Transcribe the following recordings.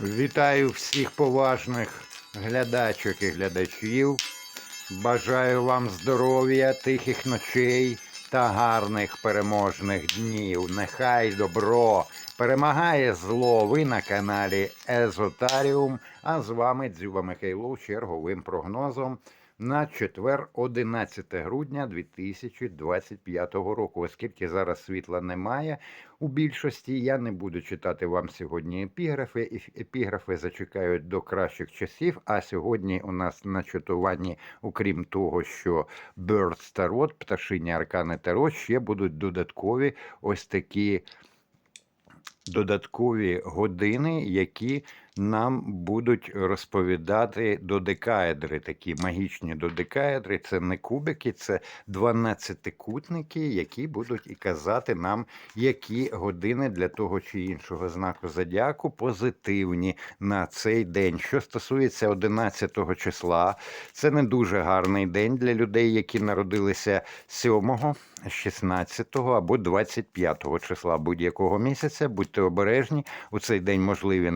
Вітаю всіх поважних глядачок і глядачів. Бажаю вам здоров'я, тихих ночей та гарних переможних днів. Нехай добро перемагає зло. Ви на каналі Езотаріум. А з вами Дзюба Михайлов черговим прогнозом на четвер, 11 грудня 2025 року. Оскільки зараз світла немає у більшості, я не буду читати вам сьогодні епіграфи. Епіграфи зачекають до кращих часів. А сьогодні у нас на читуванні, окрім того, що Birds Tarot, пташині Аркани Таро, ще будуть додаткові ось такі додаткові години, які нам будуть розповідати додекаедри, такі магічні додекаедри. Це не кубики, це 12-кутники, які будуть і казати нам, які години для того чи іншого знаку зодіаку позитивні на цей день. Що стосується 11 числа, це не дуже гарний день для людей, які народилися 7, 16 або 25 числа будь-якого місяця. Будьте обережні. У цей день можливі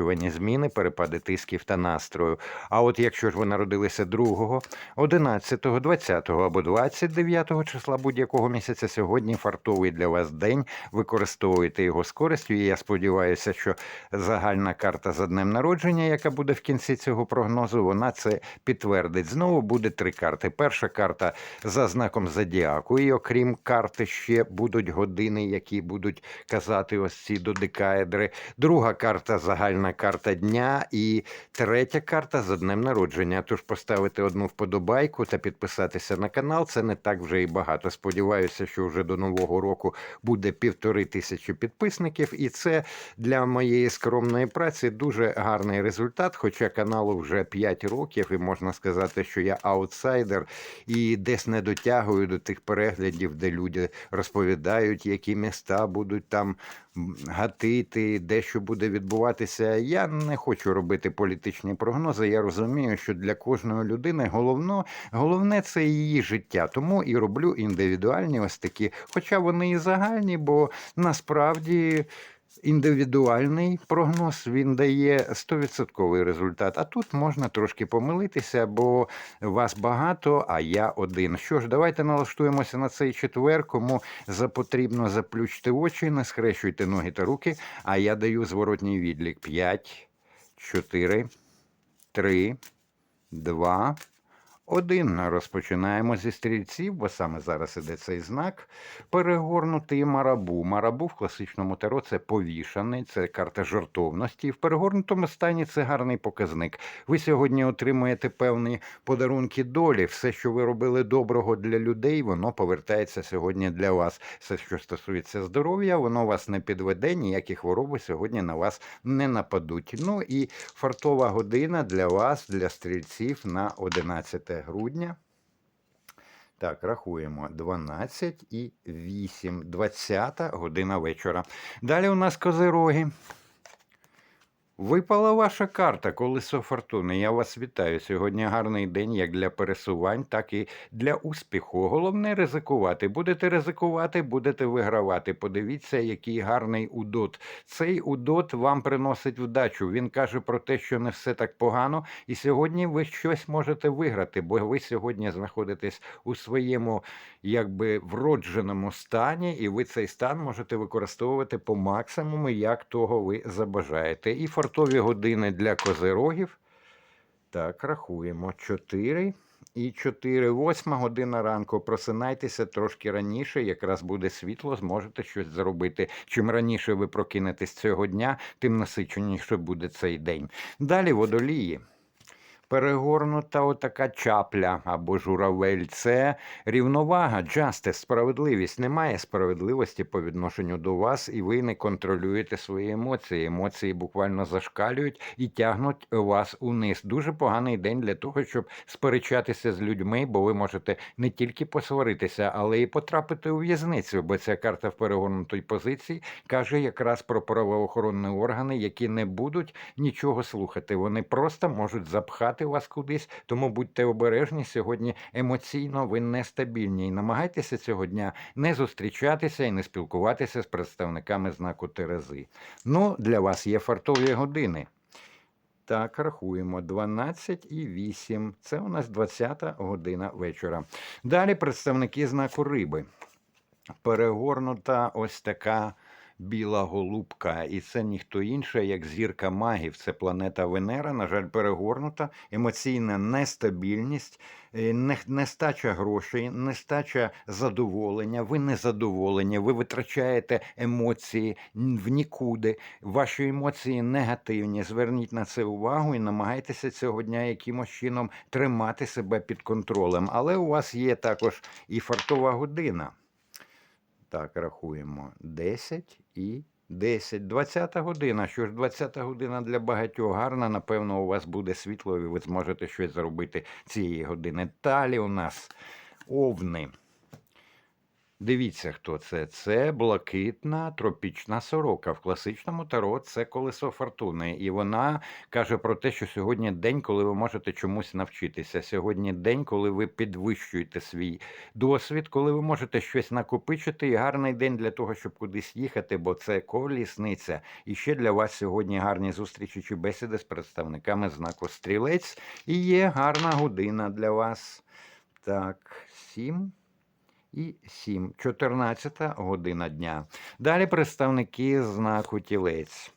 непередбачувані зміни, перепади тисків та настрою. А от якщо ж ви народилися 2, 11, 20 або 29 числа будь-якого місяця, сьогодні фартовий для вас день. Використовуйте його з користю. І я сподіваюся, що загальна карта за днем народження, яка буде в кінці цього прогнозу, вона це підтвердить. Знову буде три карти. Перша карта за знаком зодіаку. І окрім карти, ще будуть години, які будуть казати ось ці додекаедри. Друга карта загальна карта дня. І третя карта за днем народження. Тож поставити одну вподобайку та підписатися на канал. Це не так вже і багато. Сподіваюся, що вже до нового року буде півтори тисячі підписників, і це для моєї скромної праці дуже гарний результат. Хоча каналу вже 5 років, і можна сказати, що я аутсайдер і десь не дотягую до тих переглядів, де люди розповідають, які міста будуть там гатити, де що буде відбуватися. Я не хочу робити політичні прогнози. Я розумію, що для кожної людини головно, головне це її життя. Тому і роблю індивідуальні ось такі, хоча вони і загальні, бо насправді. Індивідуальний прогноз він дає 100% результат. А тут можна трошки помилитися, бо вас багато, а я один. Що ж, давайте налаштуємося на цей четвер. Кому за потрібно заплющити очі, не схрещуйте ноги та руки. А я даю зворотній відлік: 5, 4, 3, 2, один. Розпочинаємо зі стрільців, бо саме зараз іде цей знак. Перегорнутий марабу. Марабу в класичному таро це повішаний, це карта жартовності. В перегорнутому стані це гарний показник. Ви сьогодні отримуєте певні подарунки долі. Все, що ви робили доброго для людей, воно повертається сьогодні для вас. Все, що стосується здоров'я, воно вас не підведе, ніякі хвороби сьогодні на вас не нападуть. Ну і фартова година для вас, для стрільців на 11 грудня. Так, рахуємо 12 і 8, 20 година вечора. Далі у нас козироги. Випала ваша карта колесо фортуни. Я вас вітаю. Сьогодні гарний день як для пересувань, так і для успіху. Головне ризикувати. Будете ризикувати, будете вигравати. Подивіться, який гарний удот. Цей удот вам приносить вдачу. Він каже про те, що не все так погано, і сьогодні ви щось можете виграти, бо ви сьогодні знаходитесь у своєму якби вродженому стані, і ви цей стан можете використовувати по максимуму, як того ви забажаєте. І фартові години для козирогів. Так, рахуємо 4 і 4. Восьма година ранку. Просинайтеся трошки раніше, якраз буде світло, зможете щось зробити. Чим раніше ви прокинетесь цього дня, тим насиченіше буде цей день. Далі водолії. Перегорнута отака чапля або журавель це рівновага, justice, справедливість. Немає справедливості по відношенню до вас, і ви не контролюєте свої емоції. Емоції буквально зашкалюють і тягнуть вас униз. Дуже поганий день для того, щоб сперечатися з людьми, бо ви можете не тільки посваритися, але і потрапити у в'язницю. Бо ця карта в перегорнутій позиції каже якраз про правоохоронні органи, які не будуть нічого слухати. Вони просто можуть запхати штовхати вас кудись, тому будьте обережні сьогодні. Емоційно ви нестабільні і намагайтеся цього дня не зустрічатися і не спілкуватися з представниками знаку Терези. Ну, для вас є фартові години. Так, рахуємо 12 і 8. Це у нас 20 година вечора. Далі представники знаку риби. Перегорнута ось така біла голубка, і це ніхто інше, як зірка магів. Це планета Венера. На жаль, перегорнута, емоційна нестабільність, е, нестача грошей, нестача задоволення. Ви не задоволені, ви витрачаєте емоції в нікуди. Ваші емоції негативні. Зверніть на це увагу і намагайтеся цього дня якимось чином тримати себе під контролем. Але у вас є також і фартова година. Так, рахуємо 10 і 10. 20 година. Що ж, 20 година для багатьох гарна. Напевно, у вас буде світло, і ви зможете щось зробити цієї години. Далі у нас овни. Дивіться, хто це. Це блакитна тропічна сорока. В класичному таро це колесо фортуни. І вона каже про те, що сьогодні день, коли ви можете чомусь навчитися. Сьогодні день, коли ви підвищуєте свій досвід, коли ви можете щось накопичити, і гарний день для того, щоб кудись їхати, бо це колісниця. І ще для вас сьогодні гарні зустрічі чи бесіди з представниками знаку стрілець. І є гарна година для вас. Так, сім і 7. 14 година дня. Далі представники знаку тілець.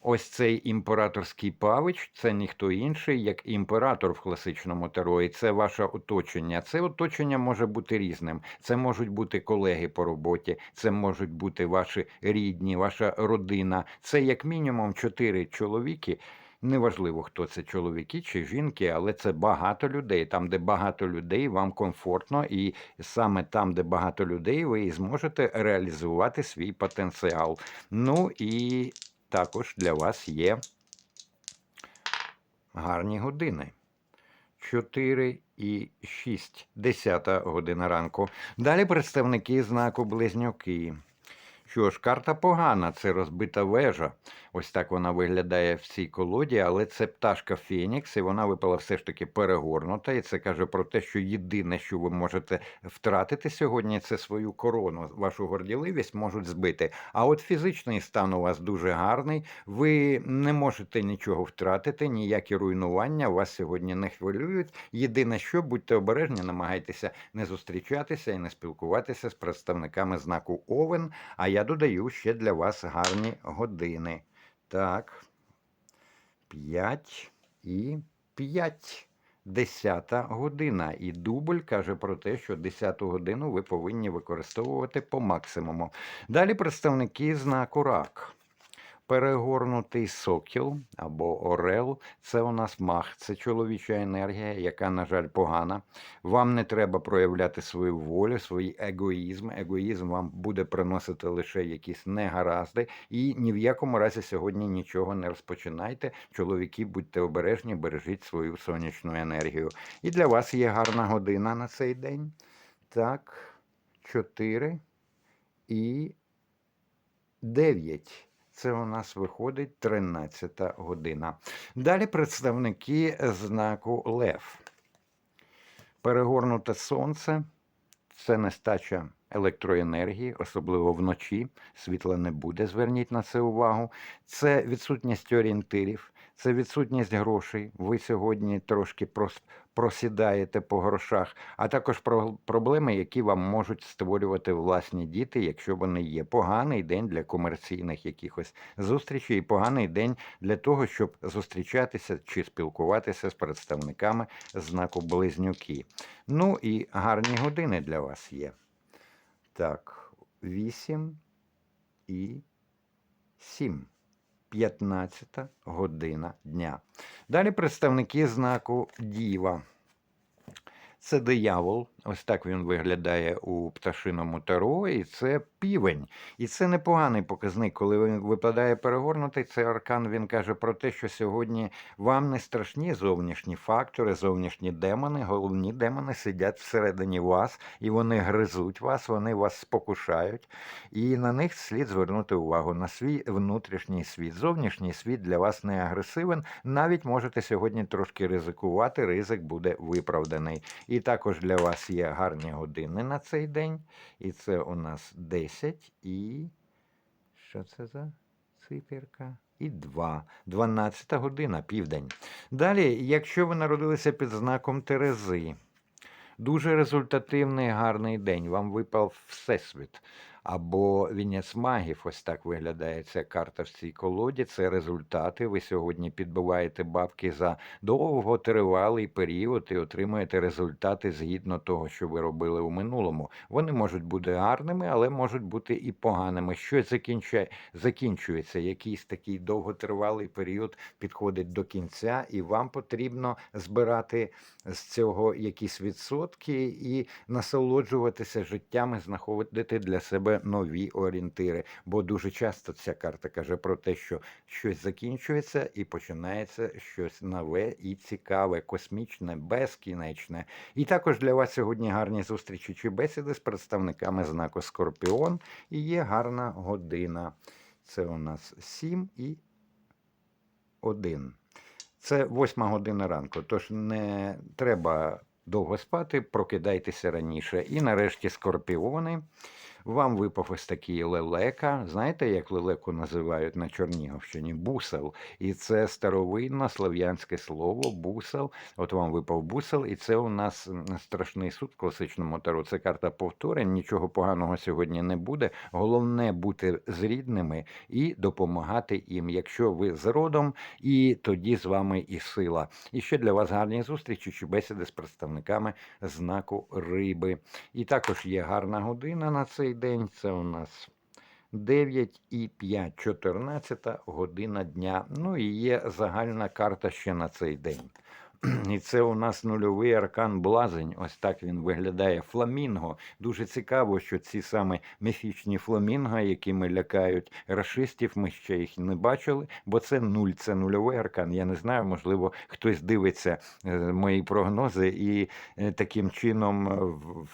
Ось цей імператорський павич це ніхто інший, як імператор в класичному таро, і це ваше оточення. Це оточення може бути різним. Це можуть бути колеги по роботі, це можуть бути ваші рідні, ваша родина. Це як мінімум чотири чоловіки. Неважливо, хто це чоловіки чи жінки, але це багато людей. Там, де багато людей, вам комфортно, і саме там, де багато людей, ви і зможете реалізувати свій потенціал. Ну і також для вас є гарні години. 4 і 6, 10 година ранку. Далі представники знаку Близнюки. Що ж, карта погана, це розбита вежа. Ось так вона виглядає в цій колоді, але це пташка Фенікс, і вона випала все ж таки перегорнута. І це каже про те, що єдине, що ви можете втратити сьогодні, це свою корону. Вашу горділивість можуть збити. А от фізичний стан у вас дуже гарний. Ви не можете нічого втратити, ніякі руйнування вас сьогодні не хвилюють. Єдине, що будьте обережні, намагайтеся не зустрічатися і не спілкуватися з представниками знаку Овен. А я додаю ще для вас гарні години. Так. 5 і 5. Десята година. І дубль каже про те, що 10 годину ви повинні використовувати по максимуму. Далі представники знаку рак. Перегорнутий сокіл або орел це у нас мах, це чоловіча енергія, яка, на жаль, погана. Вам не треба проявляти свою волю, свій егоїзм. Егоїзм вам буде приносити лише якісь негаразди. І ні в якому разі сьогодні нічого не розпочинайте. Чоловіки, будьте обережні, бережіть свою сонячну енергію. І для вас є гарна година на цей день. Так, 4 і 9. Це у нас виходить 13 година. Далі представники знаку Лев. Перегорнуте сонце це нестача електроенергії, особливо вночі. Світла не буде, зверніть на це увагу. Це відсутність орієнтирів, це відсутність грошей. Ви сьогодні трошки просідаєте по грошах, а також про- проблеми, які вам можуть створювати власні діти, якщо вони є. Поганий день для комерційних якихось зустрічей, і поганий день для того, щоб зустрічатися чи спілкуватися з представниками знаку Близнюки. Ну і гарні години для вас є. Так, 8 і 7. 15 година дня. Далі представники знаку Діва. Це диявол. Ось так він виглядає у пташиному таро, і це півень. І це непоганий показник. Коли він випадає перегорнутий, цей аркан він каже про те, що сьогодні вам не страшні зовнішні фактори, зовнішні демони, головні демони сидять всередині вас, і вони гризуть вас, вони вас спокушають. І на них слід звернути увагу на свій внутрішній світ. Зовнішній світ для вас не агресивен. Навіть можете сьогодні трошки ризикувати, ризик буде виправданий. І також для вас є гарні години на цей день. І це у нас 10 і. Що це за циферка? І 2. 12 година, південь. Далі, якщо ви народилися під знаком Терези, дуже результативний гарний день. Вам випав Всесвіт. Або вінець магів, ось так виглядає ця карта в цій колоді. Це результати. Ви сьогодні підбиваєте бабки за довготривалий період і отримуєте результати згідно того, що ви робили у минулому. Вони можуть бути гарними, але можуть бути і поганими. Щось закінчує, закінчується, якийсь такий довготривалий період підходить до кінця, і вам потрібно збирати з цього якісь відсотки і насолоджуватися життям і знаходити для себе нові орієнтири. Бо дуже часто ця карта каже про те, що щось закінчується і починається щось нове і цікаве, космічне, безкінечне. І також для вас сьогодні гарні зустрічі чи бесіди з представниками знаку Скорпіон. І є гарна година. Це у нас 7 і 1. Це восьма година ранку, тож не треба довго спати, прокидайтеся раніше. І нарешті скорпіони. Вам випав ось такий лелека. Знаєте, як лелеку називають на Чернігівщині? Бусел. І це старовинне слов'янське слово бусел. От вам випав бусел, і це у нас страшний суд в класичному таро. Це карта повторень. Нічого поганого сьогодні не буде. Головне бути з рідними і допомагати їм, якщо ви з родом, і тоді з вами і сила. І ще для вас гарні зустрічі чи бесіди з представниками знаку риби. І також є гарна година на цей день. Це у нас 9 і 5, 14 година дня. Ну і є загальна карта ще на цей день. І це у нас нульовий аркан Блазень. Ось так він виглядає. Фламінго. Дуже цікаво, що ці саме міфічні фламінго, якими лякають расистів, ми ще їх не бачили, бо це нуль, це нульовий аркан. Я не знаю, можливо, хтось дивиться е, мої прогнози і е, таким чином е,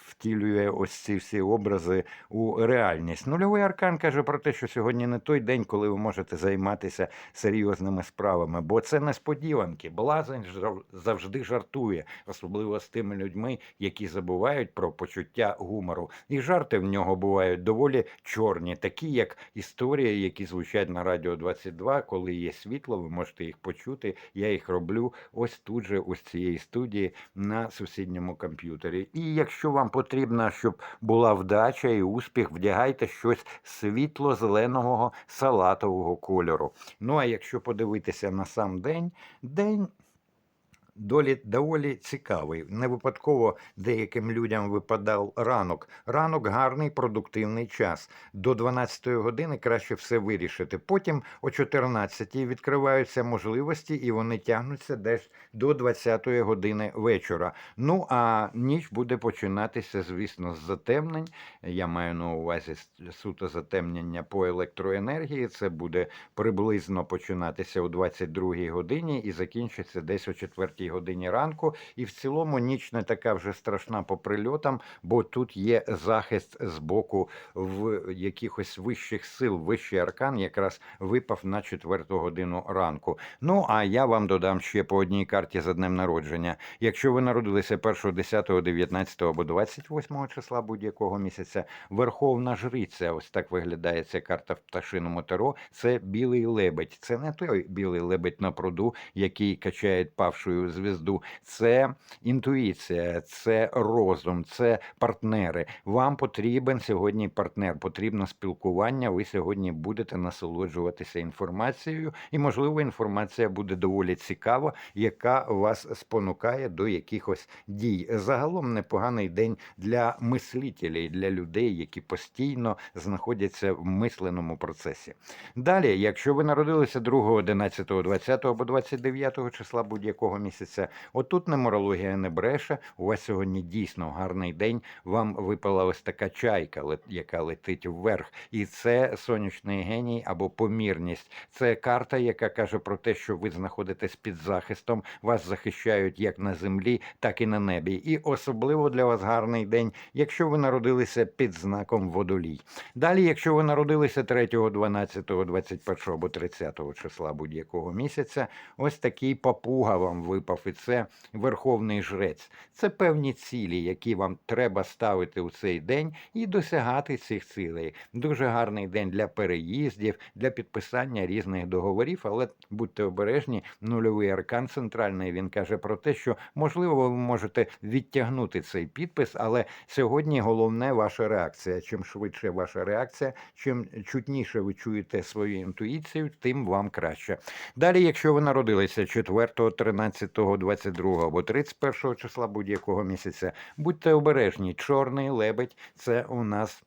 втілює ось ці всі образи у реальність. Нульовий аркан каже про те, що сьогодні не той день, коли ви можете займатися серйозними справами, бо це несподіванки. Блазень завжди жартує, особливо з тими людьми, які забувають про почуття гумору. І жарти в нього бувають доволі чорні, такі як історії, які звучать на радіо 22, коли є світло, ви можете їх почути. Я їх роблю ось тут же, ось цієї студії на сусідньому комп'ютері. І якщо вам потрібно, щоб була вдача і успіх, вдягайте щось світло-зеленого салатового кольору. Ну а якщо подивитися на сам день, день долі доволі цікавий. Не випадково деяким людям випадав ранок. Ранок гарний, продуктивний час. До 12 години краще все вирішити. Потім о 14 відкриваються можливості, і вони тягнуться десь до 20 години вечора. Ну а ніч буде починатися, звісно, з затемнень. Я маю на увазі суто затемнення по електроенергії. Це буде приблизно починатися о 22 годині і закінчиться десь о 4 годині ранку. І в цілому ніч не така вже страшна по прильотам, бо тут є захист з боку в якихось вищих сил. Вищий аркан якраз випав на 4 годину ранку. Ну а я вам додам ще по одній карті за днем народження. Якщо ви народилися 1, 10, 19 або 28 числа будь-якого місяця, Верховна Жриця, ось так виглядає ця карта в пташиному таро. Це білий лебедь. Це не той білий лебедь на пруду, який качає павшою звізду. Це інтуїція, це розум, це партнери. Вам потрібен сьогодні партнер, потрібно спілкування. Ви сьогодні будете насолоджуватися інформацією, і можливо, інформація буде доволі цікава, яка вас спонукає до якихось дій. Загалом непоганий день для мислителів, для людей, які постійно знаходяться в мисленому процесі. Далі, якщо ви народилися 2, 11, 20 або 29 числа будь-якого місяця. Місяця. Отут нумерологія не бреше. У вас сьогодні дійсно гарний день. Вам випала ось така чайка, яка летить вверх. І це сонячний геній або помірність. Це карта, яка каже про те, що ви знаходитесь під захистом, вас захищають як на землі, так і на небі. І особливо для вас гарний день, якщо ви народилися під знаком водолій. Далі, якщо ви народилися 3, 12, 21 або 30 числа будь-якого місяця, ось такий папуга вам випав, і це верховний жрець. Це певні цілі, які вам треба ставити у цей день і досягати цих цілей. Дуже гарний день для переїздів, для підписання різних договорів, але будьте обережні, нульовий аркан центральний він каже про те, що можливо ви можете відтягнути цей підпис, але сьогодні головне ваша реакція. Чим швидше ваша реакція, чим чутніше ви чуєте свою інтуїцію, тим вам краще. Далі, якщо ви народилися 4, 13, 22 або 31 числа будь-якого місяця, будьте обережні. Чорний лебедь це у нас.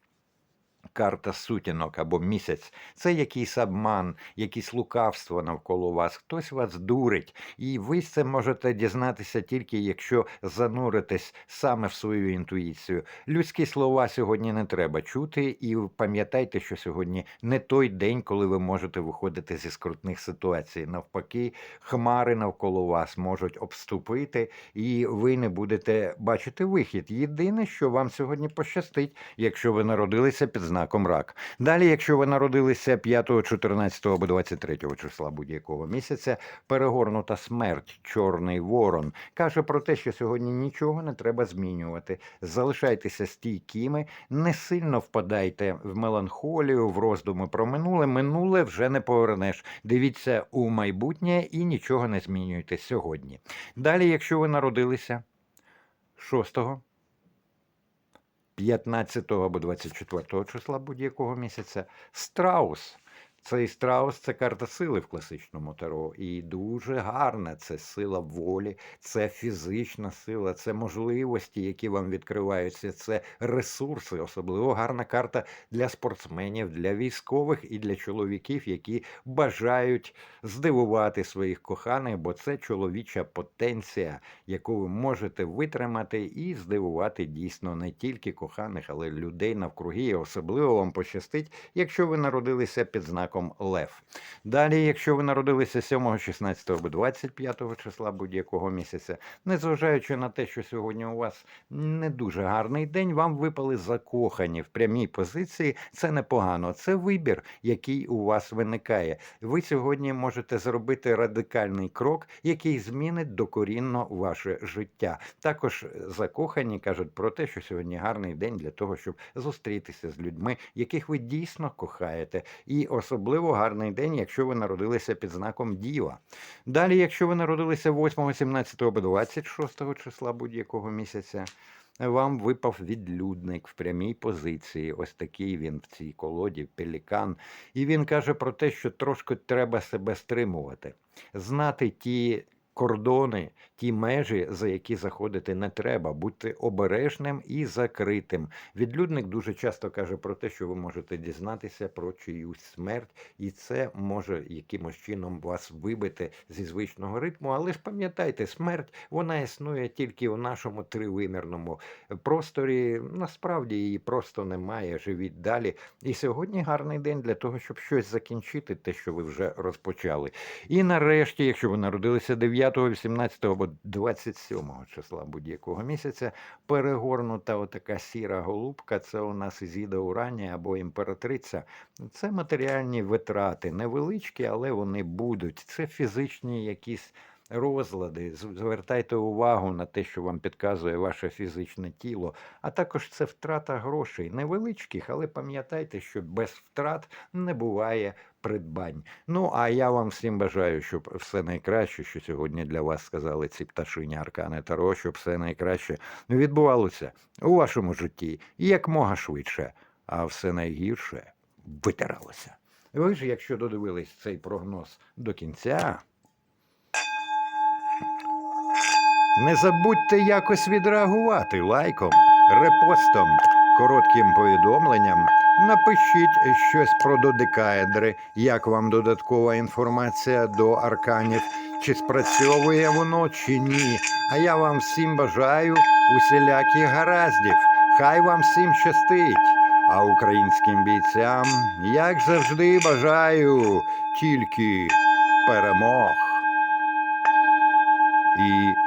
Карта сутінок або місяць це якийсь обман, якесь лукавство навколо вас. Хтось вас дурить, і ви це можете дізнатися тільки якщо зануритесь саме в свою інтуїцію. Людські слова сьогодні не треба чути, і пам'ятайте, що сьогодні не той день, коли ви можете виходити зі скрутних ситуацій. Навпаки, хмари навколо вас можуть обступити, і ви не будете бачити вихід. Єдине, що вам сьогодні пощастить, якщо ви народилися під знаком рак. Далі, якщо ви народилися 5, 14 або 23 числа будь-якого місяця, перегорнута смерть, чорний ворон, каже про те, що сьогодні нічого не треба змінювати. Залишайтеся стійкими, не сильно впадайте в меланхолію, в роздуми про минуле. Минуле вже не повернеш. Дивіться у майбутнє і нічого не змінюйте сьогодні. Далі, якщо ви народилися 6, 15 або 24 числа будь-якого місяця, страус. Цей страус це карта сили в класичному таро. І дуже гарна. Це сила волі, це фізична сила, це можливості, які вам відкриваються, це ресурси. Особливо гарна карта для спортсменів, для військових і для чоловіків, які бажають здивувати своїх коханих, бо це чоловіча потенція, яку ви можете витримати і здивувати дійсно не тільки коханих, але й людей навкруги. І особливо вам пощастить, якщо ви народилися під знаком Лев. Далі, якщо ви народилися 7, 16 або 25 числа будь-якого місяця, незважаючи на те, що сьогодні у вас не дуже гарний день, вам випали закохані в прямій позиції. Це непогано. Це вибір, який у вас виникає. Ви сьогодні можете зробити радикальний крок, який змінить докорінно ваше життя. Також закохані кажуть про те, що сьогодні гарний день для того, щоб зустрітися з людьми, яких ви дійсно кохаєте. І особливо гарний день, якщо ви народилися під знаком Діва. Далі, якщо ви народилися 8, 17 або 26 числа будь-якого місяця. Вам випав відлюдник в прямій позиції. Ось такий він в цій колоді, пелікан. І він каже про те, що трошки треба себе стримувати, знати ті кордони, ті межі, за які заходити не треба, бути обережним і закритим. Відлюдник дуже часто каже про те, що ви можете дізнатися про чиюсь смерть, і це може якимось чином вас вибити зі звичного ритму. Але ж пам'ятайте, смерть вона існує тільки в нашому тривимірному просторі. Насправді її просто немає. Живіть далі. І сьогодні гарний день для того, щоб щось закінчити, те, що ви вже розпочали. І нарешті, якщо ви народилися 9, 18 або 27 числа будь-якого місяця, перегорнута отака сіра голубка, це у нас Ізіда Уранія або імператриця. Це матеріальні витрати, невеличкі, але вони будуть. Це фізичні якісь розлади. Звертайте увагу на те, що вам підказує ваше фізичне тіло, а також це втрата грошей невеличких, але пам'ятайте, що без втрат не буває придбань. Ну а я вам всім бажаю, щоб все найкраще, що сьогодні для вас сказали ці пташині Аркани Таро, щоб все найкраще відбувалося у вашому житті якмога швидше, а все найгірше витиралося. Ви ж, якщо додивились цей прогноз до кінця. Не забудьте якось відреагувати лайком, репостом, коротким повідомленням. Напишіть щось про додекаедри, як вам додаткова інформація до арканів. чи спрацьовує воно, чи ні. А я вам всім бажаю усіляких гараздів. Хай вам всім щастить. А українським бійцям, як завжди, бажаю тільки перемог. І